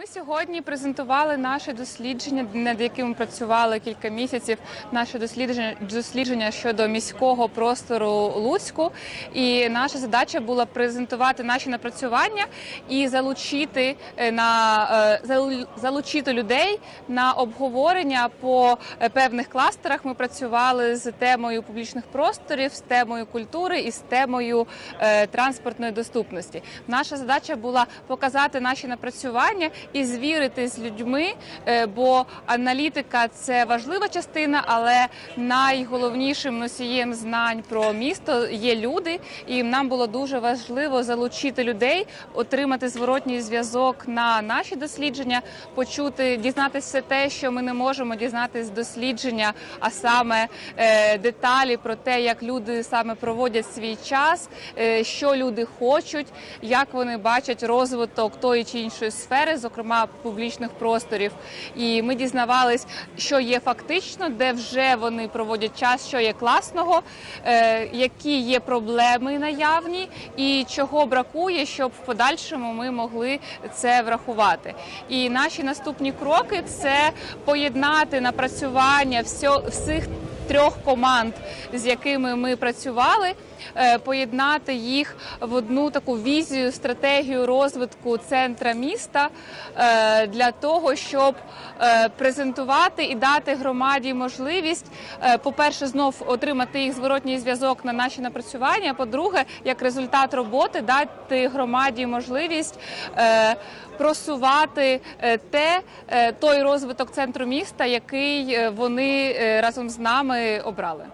Ми сьогодні презентували наше дослідження, над яким ми працювали кілька місяців. Наше дослідження дослідження щодо міського простору Луцьку. І наша задача була презентувати наші напрацювання і залучити е, на е, залучити людей на обговорення по е, певних кластерах. Ми працювали з темою публічних просторів, з темою культури і з темою транспортної доступності. Наша задача була показати наші напрацювання і звірити з людьми, е, бо аналітика це важлива частина, але найголовнішим носієм знань про місто є люди, і нам було дуже важливо залучити людей, отримати зворотній зв'язок на наші дослідження, почути, дізнатися те, що ми не можемо дізнатися з дослідження, а саме е, деталі про те, як люди саме проводять свій час, е, що люди хочуть, як вони бачать розвиток тої чи іншої сфери, зокрема публічних просторів. І ми дізнавались, що є фактично, де вже вони проводять час, що є класного, е, які є проблеми наявні, і чого бракує, щоб в подальшому ми могли це врахувати. І наші наступні кроки це поєднати напрацювання всіх трьох команд, з якими ми працювали, поєднати їх в одну таку візію, стратегію розвитку центра міста е, для того, щоб е, презентувати і дати громаді можливість, е, по-перше, знов отримати їх зворотній зв'язок на наші напрацювання. По-друге, як результат роботи, дати громаді можливість е, просувати е, те, е, той розвиток центру міста, який е, вони е, разом з нами обрали.